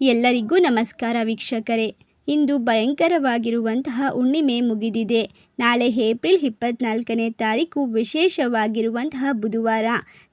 ಎಲ್ಲರಿಗೂ ನಮಸ್ಕಾರ ವೀಕ್ಷಕರೇ. ಇಂದು ಭಯಂಕರವಾಗಿರುವಂತಹ ಹುಣ್ಣಿಮೆ ಮುಗಿದಿದೆ. ನಾಳೆ ಏಪ್ರಿಲ್ ಇಪ್ಪತ್ನಾಲ್ಕನೇ ತಾರೀಕು ವಿಶೇಷವಾಗಿರುವಂತಹ ಬುಧವಾರ.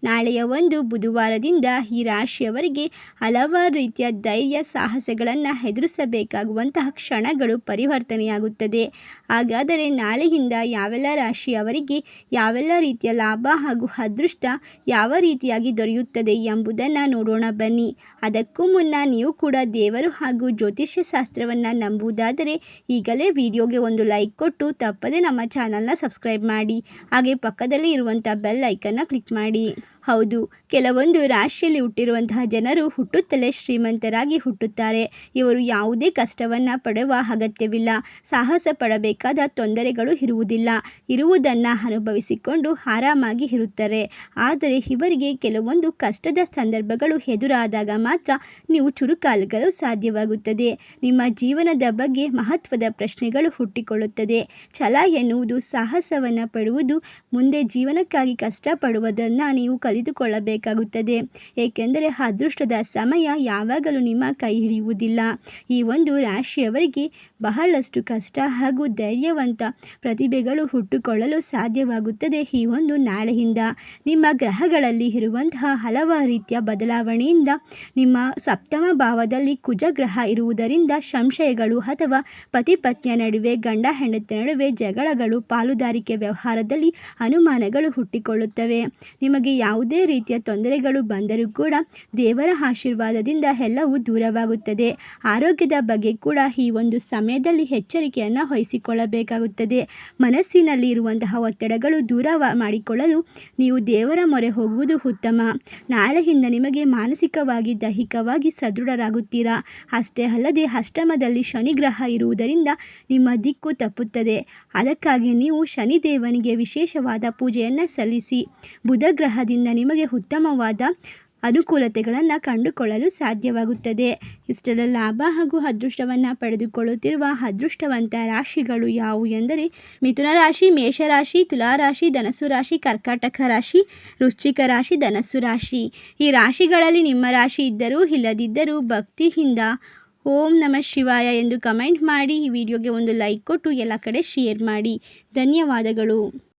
ನಾಳೆಯ ಒಂದು ಬುಧವಾರದಿಂದ ಈ ರಾಶಿಯವರಿಗೆ ಹಲವಾರು ರೀತಿಯ ಧೈರ್ಯ ಸಾಹಸಗಳನ್ನು ಎದುರಿಸಬೇಕಾಗುವಂತಹ ಕ್ಷಣಗಳು ಪರಿವರ್ತನೆಯಾಗುತ್ತದೆ. ಹಾಗಾದರೆ ನಾಳೆಯಿಂದ ಯಾವೆಲ್ಲ ರಾಶಿಯವರಿಗೆ ಯಾವೆಲ್ಲ ರೀತಿಯ ಲಾಭ ಹಾಗೂ ಅದೃಷ್ಟ ಯಾವ ರೀತಿಯಾಗಿ ದೊರೆಯುತ್ತದೆ ಎಂಬುದನ್ನು ನೋಡೋಣ ಬನ್ನಿ. ಅದಕ್ಕೂ ಮುನ್ನ ನೀವು ಕೂಡ ದೇವರು ಹಾಗೂ ಜ್ಯೋತಿಷ್ಯ ಶಾಸ್ತ್ರವನ್ನು ನಂಬುವುದಾದರೆ ಈಗಲೇ ವಿಡಿಯೋಗೆ ಒಂದು ಲೈಕ್ ಕೊಟ್ಟು ತಪ್ಪದೆ ನಮ್ಮ ಚಾನಲ್ನ ಸಬ್ಸ್ಕ್ರೈಬ್ ಮಾಡಿ ಹಾಗೆ ಪಕ್ಕದಲ್ಲಿ ಇರುವಂಥ ಬೆಲ್ ಐಕನ್ನ ಕ್ಲಿಕ್ ಮಾಡಿ ಹೌದು, ಕೆಲವೊಂದು ರಾಶಿಯಲ್ಲಿ ಹುಟ್ಟಿರುವಂತಹ ಜನರು ಹುಟ್ಟುತ್ತಲೇ ಶ್ರೀಮಂತರಾಗಿ ಹುಟ್ಟುತ್ತಾರೆ. ಇವರು ಯಾವುದೇ ಕಷ್ಟವನ್ನು ಪಡುವ ಅಗತ್ಯವಿಲ್ಲ. ಸಾಹಸ ಪಡಬೇಕಾದ ತೊಂದರೆಗಳು ಇರುವುದಿಲ್ಲ. ಇರುವುದನ್ನು ಅನುಭವಿಸಿಕೊಂಡು ಆರಾಮಾಗಿ ಇರುತ್ತಾರೆ. ಆದರೆ ಇವರಿಗೆ ಕೆಲವೊಂದು ಕಷ್ಟದ ಸಂದರ್ಭಗಳು ಎದುರಾದಾಗ ಮಾತ್ರ ನೀವು ಚುರುಕಾಗಲು ಸಾಧ್ಯವಾಗುತ್ತದೆ. ನಿಮ್ಮ ಜೀವನದ ಬಗ್ಗೆ ಮಹತ್ವದ ಪ್ರಶ್ನೆಗಳು ಹುಟ್ಟಿಕೊಳ್ಳುತ್ತದೆ. ಛಲ ಎನ್ನುವುದು ಸಾಹಸವನ್ನು ಪಡುವುದು, ಮುಂದೆ ಜೀವನಕ್ಕಾಗಿ ಕಷ್ಟಪಡುವುದನ್ನು ನೀವು ಕಲಿತುಕೊಳ್ಳಬೇಕಾಗುತ್ತದೆ ಏಕೆಂದರೆ ಅದೃಷ್ಟದ ಸಮಯ ಯಾವಾಗಲೂ ನಿಮ್ಮ ಕೈ ಹಿಡಿಯುವುದಿಲ್ಲ. ಈ ಒಂದು ರಾಶಿಯವರಿಗೆ ಬಹಳಷ್ಟು ಕಷ್ಟ ಹಾಗೂ ಧೈರ್ಯವಂತ ಪ್ರತಿಭೆಗಳು ಹುಟ್ಟುಕೊಳ್ಳಲು ಸಾಧ್ಯವಾಗುತ್ತದೆ. ಈ ಒಂದು ನಾಳೆಯಿಂದ ನಿಮ್ಮ ಗ್ರಹಗಳಲ್ಲಿ ಇರುವಂತಹ ಹಲವಾರು ರೀತಿಯ ಬದಲಾವಣೆಯಿಂದ ನಿಮ್ಮ ಸಪ್ತಮ ಭಾವದಲ್ಲಿ ಕುಜಗ್ರಹ ಇರುವುದರಿಂದ ಸಂಶಯಗಳು ಅಥವಾ ಪತಿ ಪತ್ನಿಯ ನಡುವೆ, ಗಂಡ ಹೆಂಡತಿಯ ನಡುವೆ ಜಗಳಗಳು, ಪಾಲುದಾರಿಕೆ ವ್ಯವಹಾರದಲ್ಲಿ ಅನುಮಾನಗಳು ಹುಟ್ಟಿಕೊಳ್ಳುತ್ತವೆ. ನಿಮಗೆ ಯಾವುದೇ ರೀತಿಯ ತೊಂದರೆಗಳು ಬಂದರೂ ಕೂಡ ದೇವರ ಆಶೀರ್ವಾದದಿಂದ ಎಲ್ಲವೂ ದೂರವಾಗುತ್ತದೆ. ಆರೋಗ್ಯದ ಬಗ್ಗೆ ಕೂಡ ಈ ಒಂದು ಸಮಯದಲ್ಲಿ ಎಚ್ಚರಿಕೆಯನ್ನು ವಹಿಸಿಕೊಳ್ಳಬೇಕಾಗುತ್ತದೆ. ಮನಸ್ಸಿನಲ್ಲಿ ಇರುವಂತಹ ಒತ್ತಡಗಳು ದೂರ ಮಾಡಿಕೊಳ್ಳಲು ನೀವು ದೇವರ ಮೊರೆ ಹೋಗುವುದು ಉತ್ತಮ. ನಾಳೆಯಿಂದ ನಿಮಗೆ ಮಾನಸಿಕವಾಗಿ ದೈಹಿಕವಾಗಿ ಸದೃಢರಾಗುತ್ತೀರಾ? ಅಷ್ಟೇ ಅಲ್ಲದೆ ಅಷ್ಟಮದಲ್ಲಿ ಶನಿಗ್ರಹ ಇರುವುದರಿಂದ ನಿಮ್ಮ ದಿಕ್ಕು ತಪ್ಪುತ್ತದೆ. ಅದಕ್ಕಾಗಿ ನೀವು ಶನಿದೇವನಿಗೆ ವಿಶೇಷವಾದ ಪೂಜೆಯನ್ನು ಸಲ್ಲಿಸಿ. ಬುಧ ಗ್ರಹದಿಂದ ನಿಮಗೆ ಉತ್ತಮವಾದ ಅನುಕೂಲತೆಗಳನ್ನು ಕಂಡುಕೊಳ್ಳಲು ಸಾಧ್ಯವಾಗುತ್ತದೆ. ಇಷ್ಟೆಲ್ಲ ಲಾಭ ಹಾಗೂ ಅದೃಷ್ಟವನ್ನು ಪಡೆದುಕೊಳ್ಳುತ್ತಿರುವ ಅದೃಷ್ಟವಂತ ರಾಶಿಗಳು ಯಾವುವು ಎಂದರೆ, ಮಿಥುನ ರಾಶಿ ಮೇಷರಾಶಿ ತುಲಾರಾಶಿ ಧನಸು ರಾಶಿ, ಕರ್ಕಾಟಕ ರಾಶಿ, ವೃಶ್ಚಿಕ ರಾಶಿ, ಧನಸ್ಸು ರಾಶಿ. ಈ ರಾಶಿಗಳಲ್ಲಿ ನಿಮ್ಮ ರಾಶಿ ಇದ್ದರೂ ಇಲ್ಲದಿದ್ದರೂ ಭಕ್ತಿಯಿಂದ ಓಂ ನಮಃ ಶಿವಾಯ ಎಂದು ಕಮೆಂಟ್ ಮಾಡಿ ಈ ವಿಡಿಯೋಗೆ ಒಂದು ಲೈಕ್ ಕೊಟ್ಟು ಎಲ್ಲ ಕಡೆ ಶೇರ್ ಮಾಡಿ. ಧನ್ಯವಾದಗಳು.